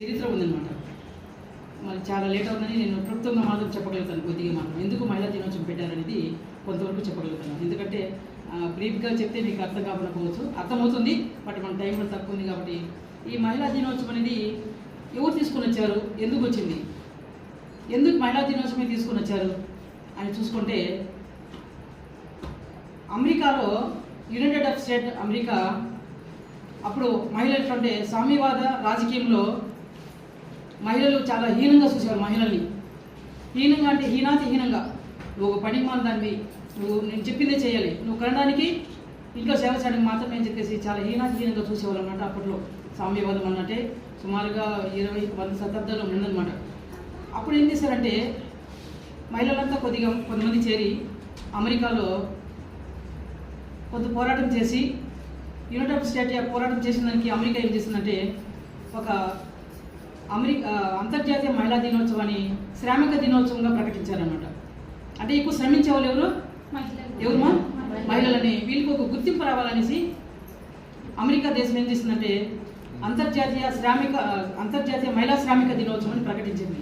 చరిత్ర ఉందన్నమాట. మరి చాలా లేట్ అవుతుందని నేను క్లుప్తంగా మాత్రం చెప్పగలుగుతాను కొద్దిగా మాత్రం. ఎందుకు మహిళా దినోత్సవం పెట్టారనేది కొంతవరకు చెప్పగలుగుతాను. ఎందుకంటే బ్రీఫ్గా చెప్తే మీకు అర్థం కాకపోవచ్చు అర్థమవుతుంది బట్ మన టైం కూడా తక్కువ ఉంది కాబట్టి. ఈ మహిళా దినోత్సవం అనేది ఎవరు తీసుకొని వచ్చారు? ఎందుకు వచ్చింది? ఎందుకు మహిళా దినోత్సవం తీసుకొని వచ్చారు? అని చూసుకుంటే అమెరికాలో యునైటెడ్ ఆఫ్ స్టేట్ అమెరికా అప్పుడు మహిళలు అంటే సామ్యవాద రాజకీయంలో మహిళలు చాలా హీనంగా చూసేవారు మహిళల్ని. హీనంగా అంటే హీనాతి హీనంగా. నువ్వు ఒక పనికి మాల దానివి నువ్వు నేను చెప్పిందే చేయాలి నువ్వు కనడానికి ఇంట్లో సేవ చేయడానికి మాత్రమే అని చెప్పేసి చాలా హీనాతి హీనంగా చూసేవాళ్ళు అనమాట అప్పట్లో. సామ్యవాదం అన్నట్టే సుమారుగా ఇరవై వంద శతాబ్దాల్లో ఉందన్నమాట. అప్పుడు ఏం చేశారంటే మహిళలంతా కొద్దిగా కొంతమంది చేరి అమెరికాలో కొంత పోరాటం చేసి యునైటెడ్ స్టేట్ పోరాటం చేసిన దానికి అమెరికా ఏం చేసిందంటే ఒక అమెరికా అంతర్జాతీయ మహిళా దినోత్సవాన్ని శ్రామిక దినోత్సవంగా ప్రకటించారనమాట అంటే ఎక్కువ శ్రమించే వాళ్ళు ఎవరు ఎవరుమా మహిళలని. వీళ్ళకి ఒక గుర్తింపు రావాలనేసి అమెరికా దేశం ఏం చేసిందంటే అంతర్జాతీయ శ్రామిక అంతర్జాతీయ మహిళా శ్రామిక దినోత్సవం అని ప్రకటించింది.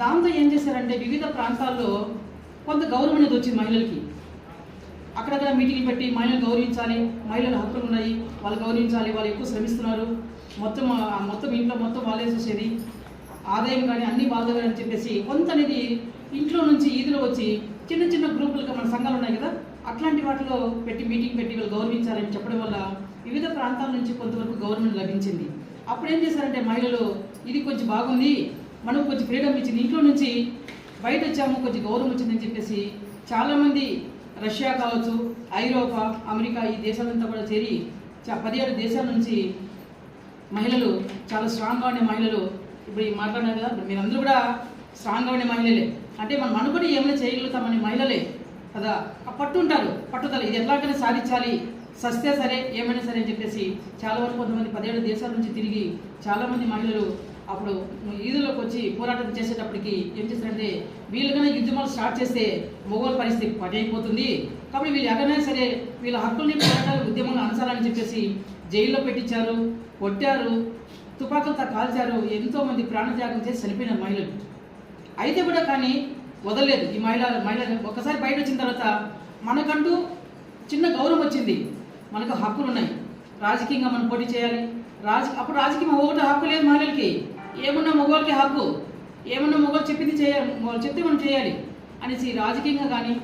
దాంతో ఏం చేశారంటే వివిధ ప్రాంతాల్లో కొంత గౌరవం అనేది వచ్చింది మహిళలకి. అక్కడక్కడ మీటింగ్లు పెట్టి మహిళలు గౌరవించాలి మహిళల హక్కులు ఉన్నాయి వాళ్ళు గౌరవించాలి వాళ్ళు ఎక్కువ శ్రమిస్తున్నారు. మొత్తం ఆ మొత్తం ఇంట్లో మొత్తం వాళ్ళే చూసేది. ఆదాయం కానీ అన్ని వాళ్ళదే అని చెప్పేసి కొంత అనేది ఇంట్లో నుంచి ఈదులో వచ్చి చిన్న చిన్న గ్రూపులుగా మన సంఘాలు ఉన్నాయి కదా అట్లాంటి వాటిలో పెట్టి మీటింగ్ పెట్టి వాళ్ళు గౌరవించాలని చెప్పడం వల్ల వివిధ ప్రాంతాల నుంచి కొంతవరకు గవర్నమెంట్ లభించింది. అప్పుడు ఏం చేశారంటే మహిళలు ఇది కొంచెం బాగుంది మనకు కొంచెం ఫ్రీడమ్ ఇచ్చింది ఇంట్లో నుంచి బయట వచ్చాము కొంచెం గౌరవం వచ్చిందని చెప్పేసి చాలామంది రష్యా కావచ్చు ఐరోపా అమెరికా ఈ దేశాలంతా కూడా చేరి చా పదిహేడు దేశాల నుంచి మహిళలు చాలా స్ట్రాంగ్గా ఉండే మహిళలు ఇప్పుడు ఈ మాట్లాడినారు కదా మీరందరూ కూడా స్ట్రాంగ్గా ఉండే మహిళలే. అంటే మనం అనుకుని ఏమైనా చేయగలుగుతామని మహిళలే కదా. ఆ పట్టు ఉంటారు పట్టుదల ఇది ఎట్లాగైనా సాధించాలి. సస్తే సరే ఏమైనా సరే అని చెప్పేసి చాలా వరకు కొంతమంది పదిహేడు దేశాల నుంచి తిరిగి చాలామంది మహిళలు అప్పుడు ఈదులోకి వచ్చి పోరాటం చేసేటప్పటికి ఏం చేస్తారంటే వీళ్ళకైనా యుద్ధమాలు స్టార్ట్ చేస్తే మొగోల పరిస్థితి పని అయిపోతుంది. కాబట్టి వీళ్ళు ఎక్కడైనా సరే వీళ్ళ హక్కుల్ని పోరాటాలు ఉద్యమంలో అనసాలని చెప్పేసి జైల్లో పెట్టించారు కొట్టారు తుపాకులతో కాల్చారు ఎంతోమంది ప్రాణత్యాగం చేసి చనిపోయిన మహిళలు. అయితే కూడా కానీ వదలలేదు ఈ మహిళ మహిళ ఒకసారి బయట వచ్చిన తర్వాత మనకంటూ చిన్న గౌరవం వచ్చింది. మనకు హక్కులు ఉన్నాయి. రాజకీయంగా మనం పోటీ చేయాలి. రాజ అప్పుడు రాజకీయం ఒకటి హక్కు లేదు మహిళలకి. ఏమన్నా మగవాళ్ళకి హక్కు. ఏమన్నా మగవాళ్ళు చెప్పింది చేయాలి చెప్తే మనం చేయాలి అనేసి రాజకీయంగా కానీ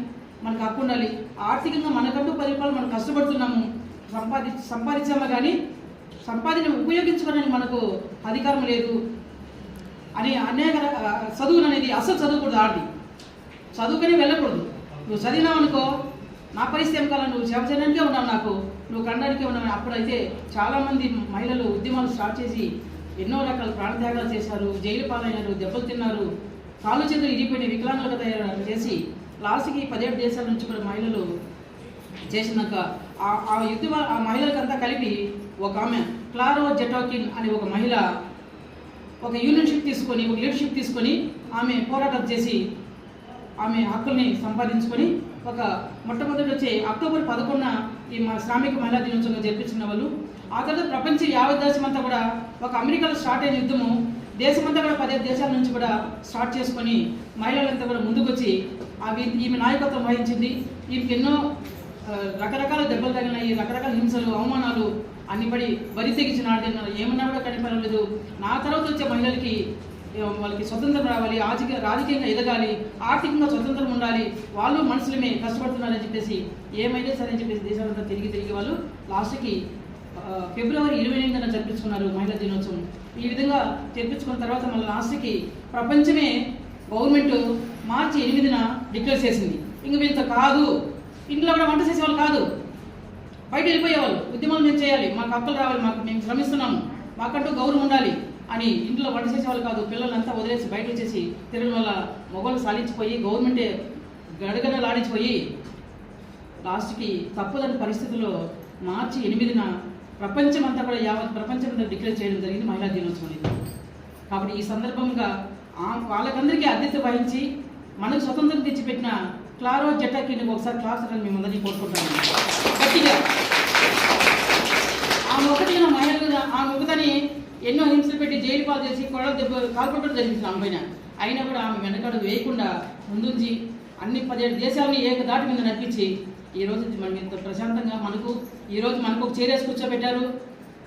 మనకు హక్కు ఉండాలి. ఆర్థికంగా మనకంటూ పది రూపాయలు మనం కష్టపడుతున్నాము. సంపాది సంపాదించామా కానీ సంపాదన ఉపయోగించుకోవడానికి మనకు అధికారం లేదు. అని అనేక రక- చదువులు అనేది అసలు చదువుకూడదు ఆడి చదువుకనే వెళ్ళకూడదు. నువ్వు చదివినావు అనుకో నా పరిస్థితి ఏం కాలం నువ్వు సేవ చేయడానికే ఉన్నావు నాకు. నువ్వు కండానికే ఉన్నావు. అప్పుడైతే చాలామంది మహిళలు ఉద్యమాలు స్టార్ట్ చేసి ఎన్నో రకాల ప్రాణత్యాగాలు చేశారు. జైలు పాలైనారు దెబ్బలు తిన్నారు. కాళ్ళు చేతులు ఇరిగిపోయిన వికలాంగులుగా తయారు చేసి లాస్ట్కి పదిహేడు దేశాల నుంచి కూడా మహిళలు చేసినాక ఆ- ఆ యుద్ధ ఆ మహిళలకంతా కలిపి ఒక ఆమె క్లారో జెటోకిన్ అనే ఒక మహిళ ఒక యూనియన్షిప్ తీసుకొని ఒక లీడర్షిప్ తీసుకొని ఆమె పోరాటం చేసి ఆమె హక్కుల్ని సంపాదించుకొని ఒక మొట్టమొదటి వచ్చే అక్టోబర్ పదకొండున ఈ మా శ్రామిక మహిళా దినోత్సవంగా జరిపించిన వాళ్ళు. ఆ తర్వాత ప్రపంచ యావత్ దేశమంతా కూడా ఒక అమెరికాలో స్టార్ట్ అయిన యుద్ధము దేశమంతా కూడా పదిహేను దేశాల నుంచి కూడా స్టార్ట్ చేసుకొని మహిళలంతా కూడా ముందుకొచ్చి అవి ఈమె నాయకత్వం వహించింది. ఈమెకి ఎన్నో రకరకాల దెబ్బలు తగినాయి రకరకాల హింసలు అవమానాలు అన్ని పడి బరి తెగించిన ఏమన్నా కూడా కనిపడలేదు. నా తర్వాత వచ్చే మహిళలకి వాళ్ళకి స్వతంత్రం రావాలి ఆర్థిక రాజకీయంగా ఎదగాలి ఆర్థికంగా స్వతంత్రం ఉండాలి వాళ్ళు మనుషులమే కష్టపడుతున్నారని చెప్పేసి ఏమైనా సరే అని చెప్పేసి దేశాలంతా తిరిగి తిరిగి వాళ్ళు లాస్ట్కి ఫిబ్రవరి ఇరవై ఎనిమిదిన జరిపించుకున్నారు మహిళా దినోత్సవం. ఈ విధంగా జరిపించుకున్న తర్వాత మళ్ళీ లాస్ట్కి ప్రపంచమే గవర్నమెంట్ మార్చి ఎనిమిదిన డిక్లేర్ చేసింది. ఇంక వీళ్ళతో కాదు. ఇంట్లో కూడా వంట చేసేవాళ్ళు కాదు. బయట వెళ్ళిపోయేవాళ్ళు. ఉద్యమాలు మేము చేయాలి. మాకు హక్కులు రావాలి. మాకు మేము శ్రమిస్తున్నాము. మాకంటూ గౌరవం ఉండాలి అని ఇంట్లో వంట చేసేవాళ్ళు కాదు. పిల్లలంతా వదిలేసి బయట వచ్చేసి తిరగడం వల్ల మొగలు సాధించిపోయి గవర్నమెంటే గడగడలాడించిపోయి లాస్ట్కి తప్పదని పరిస్థితుల్లో మార్చి ఎనిమిదిన ప్రపంచమంతా కూడా యావత్ ప్రపంచమంతా డిక్లేర్ చేయడం జరిగింది మహిళా దినోత్సవం అనేది. కాబట్టి ఈ సందర్భంగా ఆ- వాళ్ళకందరికీ అధ్యత వహించి మనకు స్వతంత్రం తెచ్చిపెట్టిన క్లారో జటాకి ఒకసారి క్లాస్ అని మేము అందరినీ కోరుకుంటాను గట్టిగా. ఆమె ఒకటి మహిళలు ఆమె ఒకదని ఎన్నో హింసలు పెట్టి జైలు పాలు చేసి కొడలు దెబ్బ కాల్పడం జరిగింది ఆమె పైన. అయినా కూడా ఆమె వెనకడు వేయకుండా ముందుంచి అన్ని పదిహేడు దేశాలని ఏకదాటి మీద నడిపించి ఈ రోజు మనం ఇంత ప్రశాంతంగా మనకు ఈ రోజు మనకు ఒక చేరేసి కూర్చోబెట్టారు.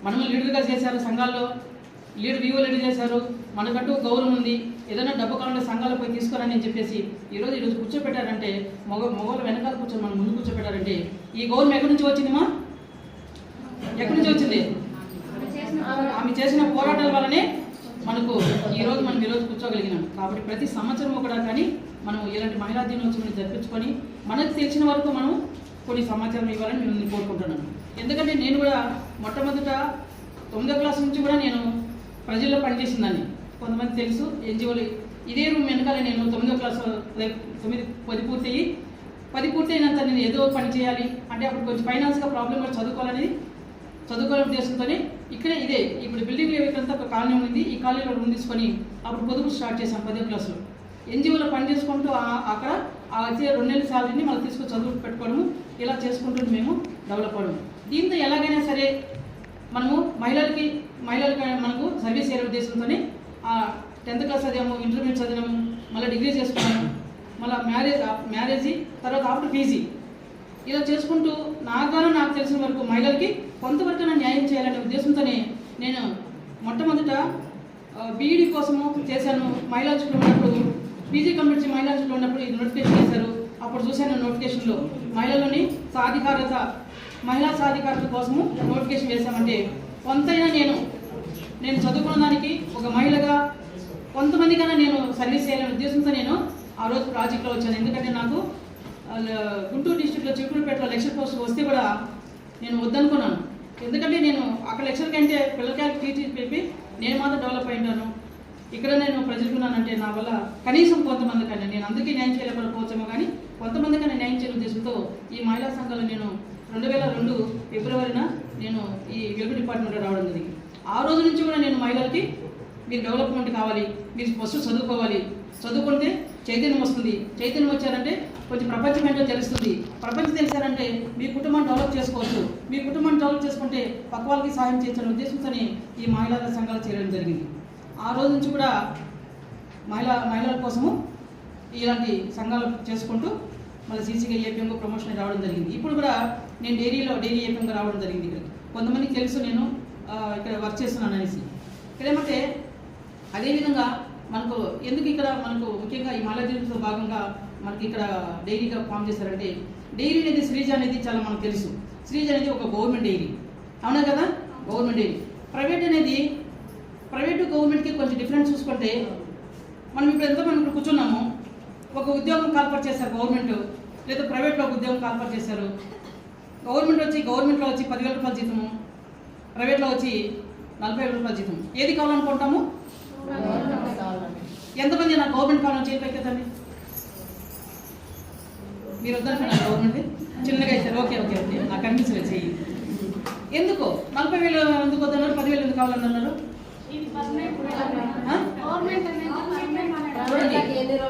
మనము లీడర్గా చేశారు సంఘాల్లో. లీడర్ వివో లీడర్ చేశారు. మనకంటూ గౌరవం ఉంది. ఏదైనా డబ్బు కావాలంటే సంఘాలు పోయి తీసుకోరని అని చెప్పేసి ఈరోజు ఈరోజు కూర్చోపెట్టారంటే మగ మగవాళ్ళు వెనకాల కూర్చొని మనం ముందు కూర్చోపెట్టారంటే ఈ గౌరవం ఎక్కడి నుంచి వచ్చిందమ్మా? ఎక్కడి నుంచి వచ్చింది? ఆమె చేసిన పోరాటాల వల్లనే మనకు ఈరోజు మనం ఈరోజు కూర్చోగలిగినాం. కాబట్టి ప్రతి సంవత్సరం కూడా కానీ మనం ఇలాంటి మహిళా దినోత్సవాన్ని జరిపించుకొని మనకు తెలిసిన వరకు మనం కొన్ని సమాచారం ఇవ్వాలని నేను కోరుకుంటున్నాను. ఎందుకంటే నేను కూడా మొట్టమొదట తొమ్మిదో క్లాస్ నుంచి కూడా నేను ప్రజల్లో పనిచేసిందని కొంతమంది తెలుసు ఎన్జిఓలు. ఇదే రూమ్ వెనకాల నేను తొమ్మిదో క్లాస్ తొమ్మిది పది పూర్తయి పది పూర్తయినంత నేను ఏదో పని చేయాలి. అంటే అప్పుడు కొంచెం ఫైనాన్స్గా ప్రాబ్లం కూడా చదువుకోవాలని చదువుకోవాలని ఉద్దేశంతోనే ఇక్కడే ఇదే. ఇప్పుడు బిల్డింగ్ ఇక్కడంతా ఒక కాలనీ ఉంది ఈ కాలనీలో రూమ్ తీసుకొని అప్పుడు పొదుపు స్టార్ట్ చేశాం పదో క్లాస్లో. ఎన్జిఓలో పని చేసుకుంటూ అక్కడ ఆ వచ్చే రెండు నెలల శాలరీని మళ్ళీ తీసుకొని చదువు పెట్టుకోవడము ఇలా చేసుకుంటూ మేము డెవలప్ అవ్వడం. దీంతో ఎలాగైనా సరే మనము మహిళలకి మహిళలకి మనకు సర్వీస్ చేయాలనే ఉద్దేశంతోనే టెన్త్ క్లాస్ చదివాము ఇంటర్మీడియట్ చదివాము మళ్ళీ డిగ్రీ చేసుకున్నాము మళ్ళీ మ్యారేజ్ మ్యారేజీ తర్వాత ఆఫ్టర్ పీజీ. ఇలా చేసుకుంటూ నా ద్వారా నాకు తెలిసిన వరకు మహిళలకి కొంతవరకు న్యాయం చేయాలనే ఉద్దేశంతోనే నేను మొట్టమొదట బీఈడి కోసము చేశాను మహిళా చుట్టూ ఉన్నప్పుడు. పీజీ కంప్లీట్ చేసి మహిళా చుట్టూ ఉన్నప్పుడు ఇది నోటిఫికేషన్ చేశారు. అప్పుడు చూశాను నోటిఫికేషన్లో మహిళలని సాధికారత మహిళా సాధికారత కోసము నోటిఫికేషన్ చేశామంటే కొంతైనా నేను నేను చదువుకున్న దానికి ఒక మహిళగా కొంతమంది కన్నా నేను సర్వీస్ చేయాలనే ఉద్దేశంతో నేను ఆ రోజు ప్రాజెక్ట్లో వచ్చాను. ఎందుకంటే నాకు గుంటూరు డిస్టిక్లో చిక్కుడుపేటలో లెక్చర్ పోస్ట్ వస్తే కూడా నేను వద్దనుకున్నాను. ఎందుకంటే నేను అక్కడ లెక్చర్ కంటే పిల్లకాయలు టీచీ చెప్పి నేను మాత్రం డెవలప్ అయింటాను ఇక్కడ నేను ప్రజలుకున్నానంటే నా వల్ల కనీసం కొంతమంది కన్నా నేను అందుకే న్యాయం చేయలేకపోవచ్చేమో కానీ కొంతమంది కన్నా న్యాయం చేయడం ఉద్దేశంతో ఈ మహిళా సంఘాలు నేను రెండు వేల రెండు ఫిబ్రవరిన నేను ఈ వెలుగు డిపార్ట్మెంట్లో రావడం జరిగింది. ఆ రోజు నుంచి కూడా నేను మహిళలకి మీరు డెవలప్మెంట్ కావాలి మీరు ఫస్ట్ చదువుకోవాలి. చదువుకుంటే చైతన్యం వస్తుంది. చైతన్యం వచ్చారంటే కొంచెం ప్రపంచం ఏంటో తెలుస్తుంది. ప్రపంచం తెలిసారంటే మీ కుటుంబాన్ని డెవలప్ చేసుకోవచ్చు. మీ కుటుంబాన్ని డెవలప్ చేసుకుంటే పక్క వాళ్ళకి సహాయం చేసిన ఉద్దేశంతోనే ఈ మహిళల సంఘాలు చేరడం జరిగింది. ఆ రోజు నుంచి కూడా మహిళా మహిళల కోసము ఇలాంటి సంఘాలు చేసుకుంటూ మళ్ళీ సీసీగా ఏపీఎంగా ప్రమోషన్ రావడం జరిగింది. ఇప్పుడు కూడా నేను డైరీలో డైరీ ఏపీఎంగా రావడం జరిగింది ఇక్కడ. కొంతమందికి తెలుసు నేను ఇక్కడ వర్క్ చేస్తున్నాను అనేసి. ఇక్కడ ఏమంటే అదేవిధంగా మనకు ఎందుకు ఇక్కడ మనకు ముఖ్యంగా ఈ మహిళా దినోత్సవ భాగంగా మనకి ఇక్కడ డైరీగా ఫామ్ చేశారంటే డైరీ అనేది శ్రీజ అనేది చాలా మనకు తెలుసు. శ్రీజ అనేది ఒక గవర్నమెంట్ డైరీ అవునా కదా? గవర్నమెంట్ డైరీ ప్రైవేట్ అనేది ప్రైవేటు గవర్నమెంట్కి కొంచెం డిఫరెన్స్ చూసుకుంటే మనం ఇప్పుడు ఎంతో మనం కూర్చున్నాము. ఒక ఉద్యోగం కాల్పర్ చేశారు గవర్నమెంట్ లేదా ప్రైవేట్లో ఒక ఉద్యోగం కాల్పర్ చేశారు. గవర్నమెంట్ వచ్చి గవర్నమెంట్లో వచ్చి పదివేల రూపాయల జీతము. ప్రైవేట్లో వచ్చి నలభై వేల రూపాయల జీతం. ఏది కావాలనుకుంటాము? ఎంతమంది నాకు గవర్నమెంట్ కావాలని చేయి పైకెత్తండి మీరు వద్దనుకున్నారు గవర్నమెంట్ చిన్నగా ఇచ్చారు. Okay okay okay. నాకు అనిపించలేదు చెయ్యి. ఎందుకు? నలభై వేలు ఎందుకు వద్దన్నారు? పదివేలు ఎందుకు కావాలన్నారు? అన్నారు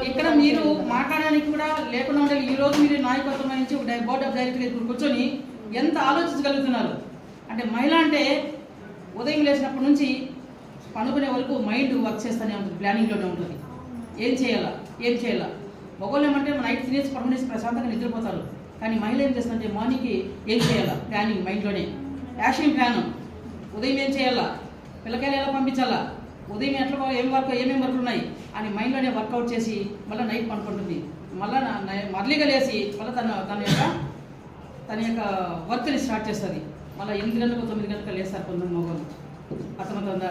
ఇక్కడ మీరు మాట్లాడడానికి కూడా లేకుండా ఉండాలి. ఈ రోజు మీరు నాయకత్వం నుంచి డై- బోర్డ్ ఆఫ్ డైరెక్టర్ కూర్చొని ఎంత ఆలోచించగలుగుతున్నారు? అంటే మహిళ అంటే ఉదయం లేచినప్పటి నుంచి పనుకునే వరకు మైండ్ వర్క్ చేస్తూనే ఉంటుంది ప్లానింగ్లోనే ఉంటుంది. ఏం చేయాలా? ఏం చేయాలా? మగవాళ్ళు ఏమంటే నైట్ తినేసి పడుకునేసి ప్రశాంతంగా నిద్రపోతారు. కానీ మహిళ ఏం చేస్తుందంటే మార్నింగ్కి ఏం చేయాలా? ప్లానింగ్ మైండ్లోనే యాక్షన్ ప్లాన్ ఉదయం ఏం చేయాలా? పిల్లకాయలు ఎలా పంపించాలా? ఉదయం ఎట్లా ఏం వర్క్ ఏమేమి వర్క్లు ఉన్నాయి? అని మైండ్లోనే వర్కౌట్ చేసి మళ్ళీ నైట్ పనుకుంటుంది మళ్ళీ మరలిగా లేసి మళ్ళీ తన తన యొక్క తన యొక్క వర్క్ని స్టార్ట్ చేస్తుంది. మళ్ళీ ఎనిమిది గంటలకు తొమ్మిది గంటలకు లేస్తారు కొంతమంది మగవాళ్ళు. అర్థమవుతుందా?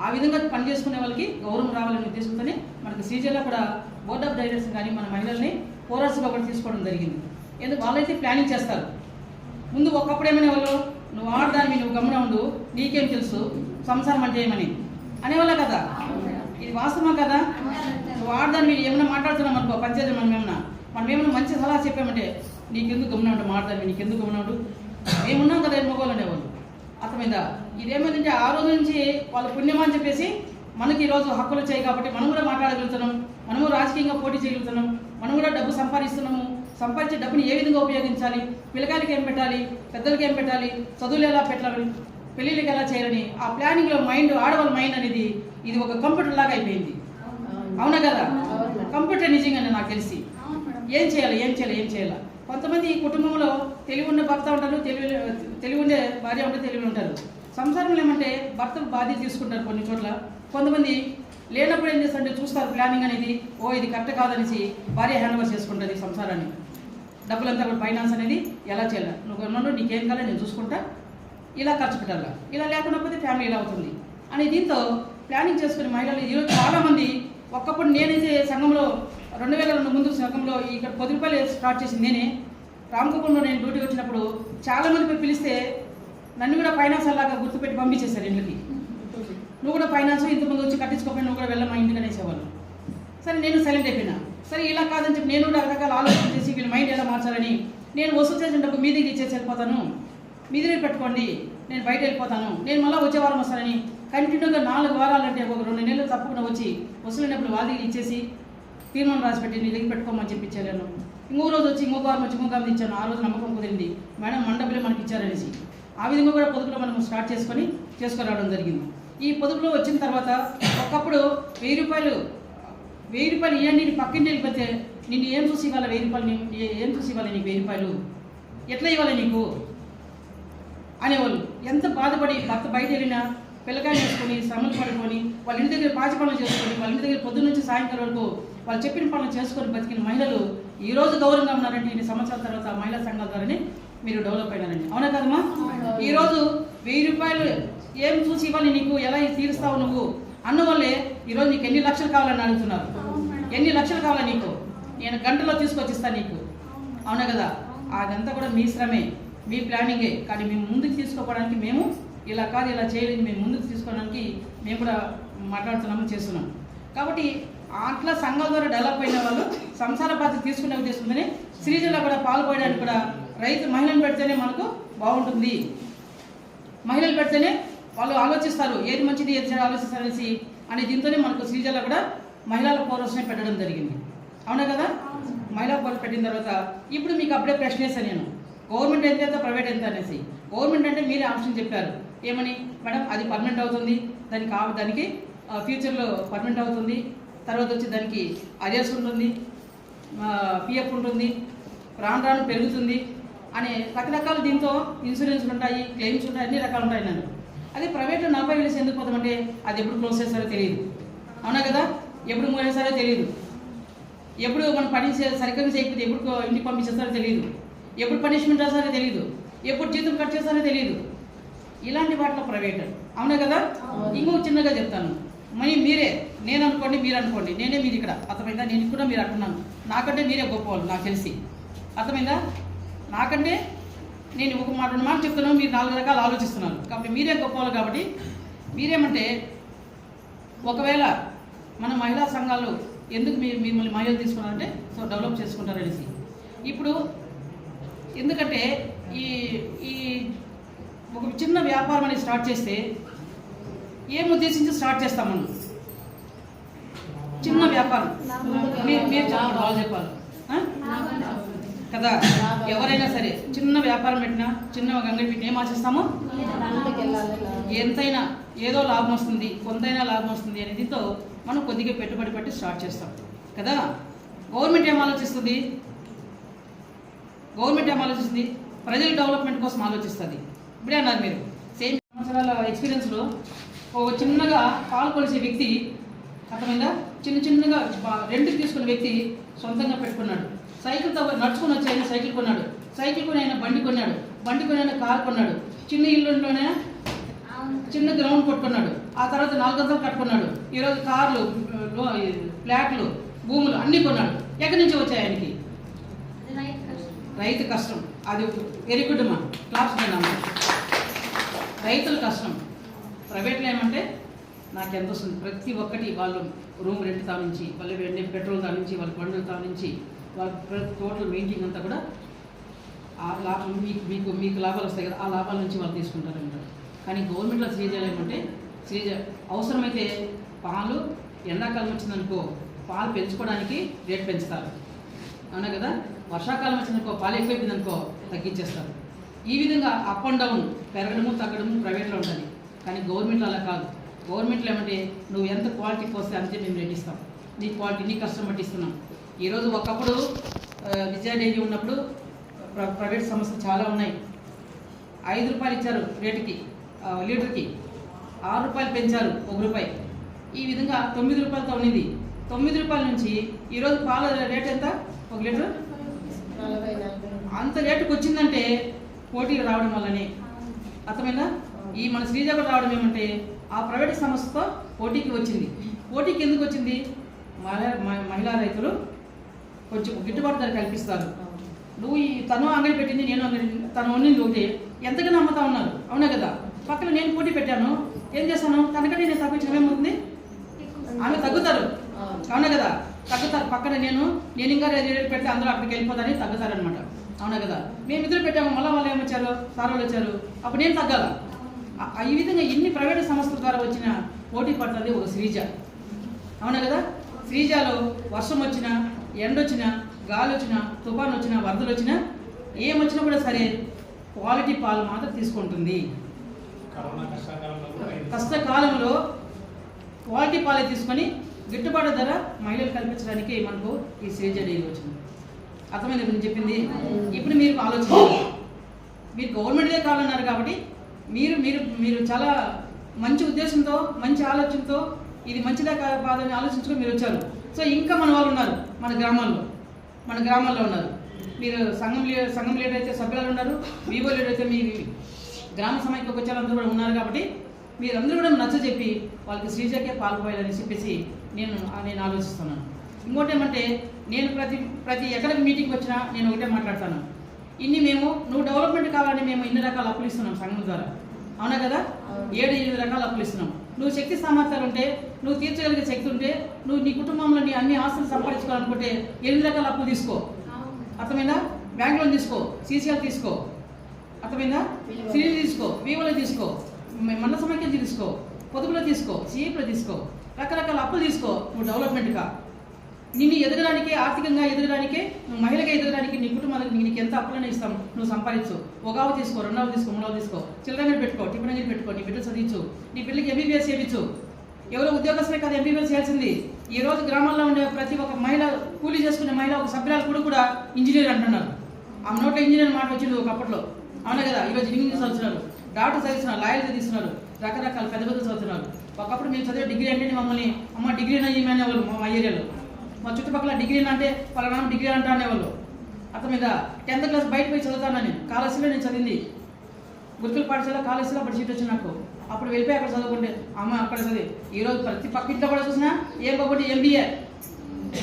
ఆ విధంగా పని చేసుకునే వాళ్ళకి గౌరవం రావాలనే ఉద్దేశంతోనే మనకి శ్రీజల్లో కూడా బోర్డ్ ఆఫ్ డైరెక్టర్స్ కానీ మన మహిళల్ని పోరాసుగా కూడా తీసుకోవడం జరిగింది. ఎందుకు? వాళ్ళైతే ప్లానింగ్ చేస్తారు. ముందు ఒకప్పుడు ఏమనే వాళ్ళు? నువ్వు ఆడదాన్ని నువ్వు గమనం ఉండు నీకేం తెలుసు? సంసారం అంటే ఏమని? అనేవాళ్ళ కదా? ఇది వాస్తవమా కదా? నువ్వు ఆడదాన్ని మీరు ఏమైనా మాట్లాడుతున్నాం అనుకో పంచాయతీ మనం ఏమన్నా. మనం ఏమైనా మంచి సలహా చెప్పామంటే నీకెందుకు గమనం ఉండు మాట్లాడదాన్ని నీకెందుకు గమనం ఉండు? ఏమున్నాం కదా మగవాళ్ళు అనేవాళ్ళు అర్థమైందా? ఇదేమైందంటే ఆ రోజు నుంచి వాళ్ళ పుణ్యమా అని చెప్పేసి మనకి ఈరోజు హక్కులు వచ్చాయి కాబట్టి మనం కూడా మాట్లాడగలుగుతున్నాం. మనము రాజకీయంగా పోటీ చేయగలుగుతున్నాం. మనం కూడా డబ్బు సంపాదిస్తున్నాము. సంపాదించే డబ్బుని ఏ విధంగా ఉపయోగించాలి? పిల్లకాయలకి ఏం పెట్టాలి? పెద్దలకి ఏం పెట్టాలి? చదువులు ఎలా పెట్టాలి? పెళ్ళిళ్ళకి ఎలా చేయాలని ఆ ప్లానింగ్లో మైండ్ ఆడవాళ్ళ మైండ్ అనేది ఇది ఒక కంప్యూటర్ లాగా అయిపోయింది. అవునా కదా? కంప్యూటర్ నిజంగానే నాకు తెలిసి. ఏం చేయాలి? ఏం చేయాలి? ఏం చేయాలి? కొంతమంది కుటుంబంలో తెలివి ఉండే భర్త ఉంటారు తెలివి తెలివి ఉండే భార్య ఉంటే తెలివి ఉంటారు. సంసారంలో ఏమంటే భర్తకు బాధ్యత తీసుకుంటారు కొన్ని చోట్ల. కొంతమంది లేనప్పుడు ఏం చేస్తారంటే చూస్తారు ప్లానింగ్ అనేది ఓ ఇది కరెక్ట్ కాదనేసి భార్య హ్యాండ్ ఓవర్ చేసుకుంటుంది సంసారాన్ని. డబ్బులంతా కూడా ఫైనాన్స్ అనేది ఎలా చేయాలి? నువ్వు ఉన్నాడు నీకేం కాలే నేను చూసుకుంటా. ఇలా ఖర్చు పెట్టాలా? ఇలా లేకుండా పోతే ఫ్యామిలీ ఇలా అవుతుంది? అని దీంతో ప్లానింగ్ చేసుకునే మహిళలు ఈరోజు చాలామంది ఒకప్పుడు నేనైతే సంఘంలో రెండు వేల రెండు ముందు సంఘంలో ఇక్కడ పది రూపాయలు స్టార్ట్ చేసింది నేనే. రామకుప్పంలో నేను డ్యూటీకి వచ్చినప్పుడు చాలామంది పిలిస్తే నన్ను కూడా ఫైనాన్స్ అలాగా గుర్తుపెట్టి పంపించేశారు ఇంటికి నువ్వు కూడా ఫైనాన్స్ ఇంతమంది వచ్చి కట్టించుకోకపోయి నువ్వు కూడా వెళ్ళమా ఇంటికి అనేసేవాళ్ళు సరే నేను సైలెంట్ అయిపోయినా. సరే ఇలా కాదని చెప్పి నేను కూడా రకరకాల ఆలోచన చేసి వీళ్ళ మైండ్ ఎలా మార్చాలని నేను వసూలు చేసిన డబ్బు మీ దగ్గర ఇచ్చేసి వెళ్ళిపోతాను. మీ దగ్గర పెట్టుకోండి నేను బయట వెళ్ళిపోతాను. నేను మళ్ళీ వచ్చే వారం వస్తానని కంటిన్యూగా నాలుగు వారాలు అంటే ఒక రెండు నెలలు తప్పకుండా వచ్చి వసూలైనప్పుడు వాళ్ళ దగ్గర ఇచ్చేసి తీర్మానం రాసి పెట్టి నీ దగ్గర పెట్టుకోమని చెప్పి ఇచ్చాను నేను ఇంకో రోజు వచ్చి ఇంకో వారం వచ్చి ఇంకో వారం ఇచ్చాను ఆ రోజు నమ్మకం కుదిరింది. మేడం మన మనకి ఇచ్చారనేసి. ఆ విధంగా కూడా పొదుపులో మనం స్టార్ట్ చేసుకొని చేసుకురావడం జరిగింది. ఈ పొదుపులో వచ్చిన తర్వాత ఒకప్పుడు వెయ్యి రూపాయలు వెయ్యి రూపాయలు ఇవ్వండి నీ పక్కింటి వెళ్ళిపోతే నిన్ను ఏం చూసి ఇవ్వాలి వెయ్యి రూపాయలు ఏం చూసి ఇవ్వాలి నీకు వెయ్యి రూపాయలు? ఎట్లా ఇవ్వాలి నీకు? అనేవాళ్ళు. ఎంత బాధపడి భర్త బయట వెళ్ళినా పిల్లకాయలు చేసుకొని శ్రమలు పడుకొని వాళ్ళ ఇంటి దగ్గర పాచి పనులు చేసుకొని వాళ్ళ ఇంటి దగ్గర పొద్దున్న నుంచి సాయంకాలం వరకు వాళ్ళు చెప్పిన పనులు చేసుకొని బతికిన మహిళలు ఈ రోజు గౌరవంగా ఉన్నారంటే ఇన్ని సంవత్సరాల తర్వాత మహిళా సంఘాల ద్వారానే మీరు డెవలప్ అయినారండి. అవునా కదమ్మా? ఈరోజు వెయ్యి రూపాయలు ఏం చూసి ఇవ్వాలి నీకు? ఎలా తీరుస్తావు నువ్వు? అన్న వల్లే ఈరోజు నీకు ఎన్ని లక్షలు కావాలని అడుగుతున్నారు. ఎన్ని లక్షలు కావాలా నీకు? నేను గంటలో తీసుకొచ్చి ఇస్తాను నీకు. అవునా కదా? అదంతా కూడా మీ శ్రమే మీ ప్లానింగే. కానీ మేము ముందుకు తీసుకోవడానికి మేము ఇలా కాదు ఇలా చేయలేదు. మేము ముందుకు తీసుకోవడానికి మేము కూడా మాట్లాడుతున్నాము చేస్తున్నాం కాబట్టి అట్లా సంఘాల ద్వారా డెవలప్ అయిన వాళ్ళు సంసార బాధ్యత తీసుకునే ఉద్దేశంతోనే శ్రీజల్లో కూడా పాల్గొనడానికి కూడా రైతు మహిళలు పెడితేనే మనకు బాగుంటుంది. మహిళలు పెడితేనే వాళ్ళు ఆలోచిస్తారు ఏది మంచిది ఏది చెడు ఆలోచిస్తారు అనేసి అనే దీంతోనే మనకు శ్రీజల కూడా మహిళల పౌరస్నే పెట్టడం జరిగింది. అవునా కదా? మహిళా పౌరస్ పెట్టిన తర్వాత ఇప్పుడు మీకు అప్పుడే ప్రశ్న వేసాను నేను. గవర్నమెంట్ ఎంత ప్రైవేట్ ఎంత అనేసి. గవర్నమెంట్ అంటే మీరే ఆప్షన్ చెప్పారు. ఏమని? మేడం అది పర్మనెంట్ అవుతుంది. దానికి దానికి ఫ్యూచర్లో పర్మనెంట్ అవుతుంది. తర్వాత వచ్చి దానికి అరియర్స్ ఉంటుంది పిఎఫ్ ఉంటుంది రాను రాను పెరుగుతుంది అనే రకరకాల దీంతో ఇన్సూరెన్స్లు ఉంటాయి క్లెయిమ్స్ ఉంటాయి అన్ని రకాలు ఉంటాయి నన్ను. అదే ప్రైవేట్లో నలభై వేలు ఎందుకు పోతామంటే అది ఎప్పుడు క్లోజ్ చేస్తారో తెలియదు. అవునా కదా? ఎప్పుడు మూసేస్తారో తెలియదు. ఎప్పుడు మనం పని సరిగ్గా చేయకపోతే ఎప్పుడు ఇంటికి పంపించేస్తారో తెలియదు. ఎప్పుడు పనిష్మెంట్ చేస్తారో తెలియదు. ఎప్పుడు జీతం కట్ చేస్తారో తెలియదు. ఇలాంటి వాటిలో ప్రైవేట్. అవునా కదా? ఇంకొక చిన్నగా చెప్తాను. మరి మీరే నేను అనుకోండి మీరు అనుకోండి నేనే మీరు ఇక్కడ అర్థమైందా? నేను కూడా మీరు అంటున్నాను నాకంటే మీరే గొప్పవాళ్ళు నాకు తెలిసి. అర్థమైందా? నాకంటే నేను ఒక మాట రెండు మాట చెప్తున్నాను మీరు నాలుగు రకాలు ఆలోచిస్తున్నాను కాబట్టి మీరే గొప్పవాళ్ళు కాబట్టి మీరేమంటే ఒకవేళ మన మహిళా సంఘాలు ఎందుకు మీ మిమ్మల్ని మహిళలు తీసుకున్నారంటే సో డెవలప్ చేసుకుంటారనేసి ఇప్పుడు ఎందుకంటే ఈ ఈ ఒక చిన్న వ్యాపారం అనేది స్టార్ట్ చేస్తే ఏం ఉద్దేశించి స్టార్ట్ చేస్తాం మనం చిన్న వ్యాపారం. మీరు చెప్పండి. వాళ్ళు చెప్పాలి? కదా? ఎవరైనా సరే చిన్న వ్యాపారం పెట్టినా చిన్న ఒక అంగడి పెట్టినా ఏం ఆశిస్తామో? ఎంతైనా ఏదో లాభం వస్తుంది కొంతైనా లాభం వస్తుంది అనే దీంతో మనం కొద్దిగా పెట్టుబడి పెట్టి స్టార్ట్ చేస్తాం. కదా? గవర్నమెంట్ ఏం ఆలోచిస్తుంది? గవర్నమెంట్ ఏం ఆలోచిస్తుంది? ప్రజల డెవలప్మెంట్ కోసం ఆలోచిస్తుంది. ఇప్పుడే అన్నారు మీరు. సేమ్ సంవత్సరాల ఎక్స్పీరియన్స్లో ఒక చిన్నగా పాలు కొలిసే వ్యక్తి అర్థమైందా? చిన్న చిన్నగా రెంట్కి తీసుకున్న వ్యక్తి సొంతంగా పెట్టుకున్నాడు. సైకిల్తో నడుచుకుని వచ్చి ఆయన సైకిల్ కొన్నాడు. సైకిల్ కొని ఆయన బండి కొన్నాడు. బండి కొని ఆయన కారు కొన్నాడు. చిన్న ఇల్లులోనే చిన్న గ్రౌండ్ కొట్టుకున్నాడు. ఆ తర్వాత నాలుగంతలు కట్టుకున్నాడు. ఈరోజు కార్లు ఫ్లాట్లు భూములు అన్నీ కొన్నాడు. ఎక్కడి నుంచి వచ్చాయి ఆయనకి? రైతు కష్టం. అది వెరీ గుడ్ క్లాప్స్ తిన్నాము రైతుల కష్టం. ప్రైవేట్లో ఏమంటే నాకు ఎంత వస్తుంది? ప్రతి ఒక్కటి వాళ్ళు రూమ్ రెంట్ తా నుంచి వాళ్ళు వెండి పెట్రోల్ తా నుంచి వాళ్ళ బండ్లు తా నుంచి వాళ్ళ ప్రతి టోటల్ మెయింటైన్ అంతా కూడా ఆ లాభం మీకు మీకు మీకు లాభాలు వస్తాయి కదా ఆ లాభాల నుంచి వాళ్ళు తీసుకుంటారు అంటారు కానీ గవర్నమెంట్లో శ్రీజలు ఏమంటే శ్రీజ అవసరమైతే పాలు ఎండాకాలం వచ్చిందనుకో పాలు పెంచుకోవడానికి రేట్ పెంచుతారు. అవునా కదా? వర్షాకాలం వచ్చిందనుకో పాలు ఎక్కువైపోయిందనుకో తగ్గించేస్తారు. ఈ విధంగా అప్ అండ్ డౌన్ పెరగడము తగ్గడము ప్రైవేట్లో ఉంటుంది. కానీ గవర్నమెంట్లో అలా కాదు. గవర్నమెంట్లో ఏమంటే నువ్వు ఎంత క్వాలిటీ పోస్తే అంతే మేము రేట్ ఇస్తాం. నీ క్వాలిటీ నీ కష్టం బట్టి ఇస్తున్నాం. ఈరోజు ఒకప్పుడు ఆ, విజయ డైరీ ఉన్నప్పుడు ప్ర- ప్రైవేట్ సంస్థలు చాలా ఉన్నాయి. ఐదు రూపాయలు ఇచ్చారు రేటుకి లీటర్కి. ఆరు రూపాయలు పెంచారు ఒక రూపాయి. ఈ విధంగా తొమ్మిది రూపాయలతో ఉన్నింది. తొమ్మిది రూపాయల నుంచి ఈరోజు పాల రేట్ ఎంత? ఒక లీటర్? అంత రేటుకి వచ్చిందంటే పోటీలు రావడం వల్లనే. అర్థమైందా? ఈ మన శ్రీజ రావడం ఏమంటే ఆ ప్రైవేట్ సంస్థతో పోటీకి వచ్చింది. పోటీకి ఎందుకు వచ్చింది? మహిళా మ- మహిళా రైతులు కొంచెం గిట్టుబాటు ధర కల్పిస్తారు. నువ్వు ఈ తను అంగడి పెట్టింది నేను అంగడి తను వండింది ఒకటి. ఎంతగానో అమ్ముతా ఉన్నారు. అవునా కదా? పక్కన నేను పోటీ పెట్టాను. ఏం చేస్తాను? తనకంటే నేను తగ్గించడం ఏమవుతుంది? ఆమె తగ్గుతారు. అవునా కదా? తగ్గుతారు. పక్కన నేను నేను ఇంకా రేటు పెడితే అందరూ అక్కడికి వెళ్ళిపోతారని తగ్గుతారనమాట అవునా కదా? మేము ఇద్దరు పెట్టాము. మళ్ళీ వాళ్ళు ఏమొచ్చారు? సార్ వాళ్ళు వచ్చారు. అప్పుడు నేను తగ్గాల? ఈ విధంగా ఇన్ని ప్రైవేట్ సంస్థల ద్వారా వచ్చిన పోటీ పడుతుంది ఒక శ్రీజ. అవునా కదా? శ్రీజాలో వర్షం వచ్చినా ఎండ వచ్చినా గాలి వచ్చినా తుఫాన్ వచ్చినా వరదలు వచ్చినా ఏమొచ్చినా కూడా సరే క్వాలిటీ పాలు మాత్రం తీసుకుంటుంది. కష్టకాలంలో క్వాలిటీ పాలే తీసుకొని గిట్టుబాటు ధర మహిళలు కల్పించడానికి మనకు ఈ శ్రీజ డైరీ వచ్చింది. అర్థమైంది నేను చెప్పింది? ఇప్పుడు మీరు ఆలోచించాలి మీరు గవర్నమెంట్దే కావాలన్నారు కాబట్టి మీరు మీరు మీరు చాలా మంచి ఉద్దేశంతో మంచి ఆలోచనతో ఇది మంచిదా కా- కాదని ఆలోచించుకొని మీరు వచ్చారు. సో ఇంకా మన వాళ్ళు ఉన్నారు మన గ్రామాల్లో. మన గ్రామాల్లో ఉన్నారు. మీరు సంఘం లీడర్ సంఘం లీడర్ అయితే సభ్యులు ఉన్నారు వివో లీడర్ అయితే మీ గ్రామ సమైక్యకు వచ్చే అందరూ కూడా ఉన్నారు కాబట్టి మీరందరూ కూడా నచ్చ చెప్పి వాళ్ళకి శ్రీజకే పాల్పోయాలని చెప్పేసి నేను నేను ఆలోచిస్తున్నాను. ఇంకోటి ఏమంటే నేను ప్రతి ప్రతి ఎక్కడికి మీటింగ్ వచ్చినా నేను ఒకటే మాట్లాడతాను. ఇన్ని మేము నువ్వు డెవలప్మెంట్ కావాలని మేము ఇన్ని రకాల అప్పులు ఇస్తున్నాం సంఘం ద్వారా. అవునా కదా. ఏడు ఎనిమిది రకాల అప్పులు ఇస్తున్నాం. నువ్వు శక్తి సామర్థ్యాలు ఉంటే నువ్వు తీర్చగలిగే శక్తి ఉంటే నువ్వు నీ కుటుంబంలో నీ అన్ని ఆస్తులు సంపాదించుకోవాలనుకుంటే ఎనిమిది రకాల అప్పులు తీసుకో. అర్థమైందా? బ్యాంక్ లోన్ తీసుకో సీసీఎల్ తీసుకో. అర్థమైందా. సిరి తీసుకో వివోలో తీసుకో మన సమైక్యం తీసుకో పొదుపులో తీసుకో సిఈపిలో తీసుకో. రకరకాల అప్పులు తీసుకో నువ్వు డెవలప్మెంట్గా నిన్ను ఎదగడానికి ఆర్థికంగా ఎదగడానికి నువ్వు మహిళగా ఎదగడానికి నీ కుటుంబానికి నీకు ఎంత అప్పులనే ఇస్తాం నువ్వు సంపాదించు. ఒకవ తీసుకో రెండవ తీసుకో మూడవ తీసుకో. చిల్లర పెట్టుకో టిఫిన్ అంగడి పెట్టుకో నీ బిడ్డలు చదివించు. నీ పిల్లలకి ఎంబీబీఎస్ చేయించు. ఎవరో ఉద్యోగస్తులే కదా ఎంబీబీఎస్ చేయాల్సింది. ఈ రోజు గ్రామాల్లో ఉండే ప్రతి ఒక్క మహిళ కూలీ చేసుకునే మహిళ ఒక సభ్యురాలు కూడా కూడా ఇంజనీర్ అంటున్నారు. ఆ నోట్లో ఇంజనీర్ మాట వచ్చింది ఒకప్పట్లో అవునా కదా? ఈరోజు ఇంజనీర్ చదువుతున్నారు. డాక్టర్ చదివిస్తున్నారు లాయర్ చదివిస్తున్నారు. రకరకాల పెద్ద పెద్ద చదువుతున్నారు. ఒకప్పుడు మేము చదివే డిగ్రీ అంటే మమ్మల్ని అమ్మ డిగ్రీ అయినా ఏమైనా వాళ్ళు మా ఏరియాలో. మా చుట్టుపక్కల డిగ్రీ అంటే వాళ్ళ నాన్న డిగ్రీ అంటా అనేవాళ్ళు. అతని మీద టెన్త్ క్లాస్ బయట పోయి చదువుతాను నేను? కాలేజీలో నేను చదివింది. గురుకుల పాఠశాల కాలేజీలో అప్పుడు సీట్ వచ్చింది నాకు. అప్పుడు వెళ్ళిపోయి అక్కడ చదువుకుంటే అమ్మ అక్కడ చదివి. ఈరోజు ప్రతి పక్క ఇంట్లో కూడా చూసినా ఏం కాబట్టి ఎంబీఏ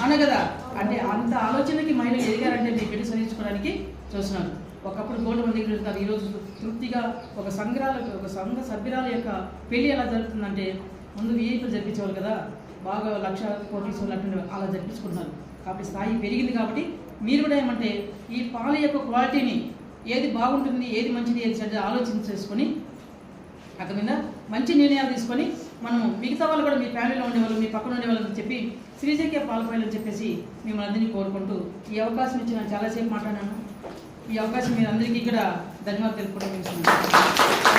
అనే కదా? అంటే అంత ఆలోచనకి మహిళలు ఎదిగారంటే మీ బిడ్డ చదివించుకోవడానికి చూస్తున్నారు. ఒకప్పుడు గోల్డ్ మంది దగ్గర ఉంటారు. ఈరోజు తృప్తిగా ఒక సంఘాల ఒక సంఘ సభ్యురాల యొక్క పెళ్ళి ఎలా జరుగుతుందంటే ముందు విఐపీలు జరిపించేవాళ్ళు కదా. బాగా లక్ష కోట్లు అటువంటి అలా జరిపించుకుంటున్నారు. కాబట్టి స్థాయి పెరిగింది కాబట్టి మీరు కూడా ఏమంటే ఈ పాల యొక్క క్వాలిటీని ఏది బాగుంటుంది ఏది మంచిది ఏది చెడ్డ ఆలోచన చేసుకొని అక్కడ మీద మంచి నిర్ణయాలు తీసుకొని మనం మిగతా వాళ్ళు కూడా మీ ఫ్యామిలీలో ఉండేవాళ్ళు మీ పక్కన ఉండేవాళ్ళని చెప్పి శ్రీజకే పాల్పోయాలని చెప్పేసి మిమ్మల్ని అందరినీ కోరుకుంటూ ఈ అవకాశం ఇచ్చి నేను చాలాసేపు మాట్లాడాను. ఈ అవకాశం మీరు అందరికీ కూడా ధన్యవాదాలు తెలుపుకోవడం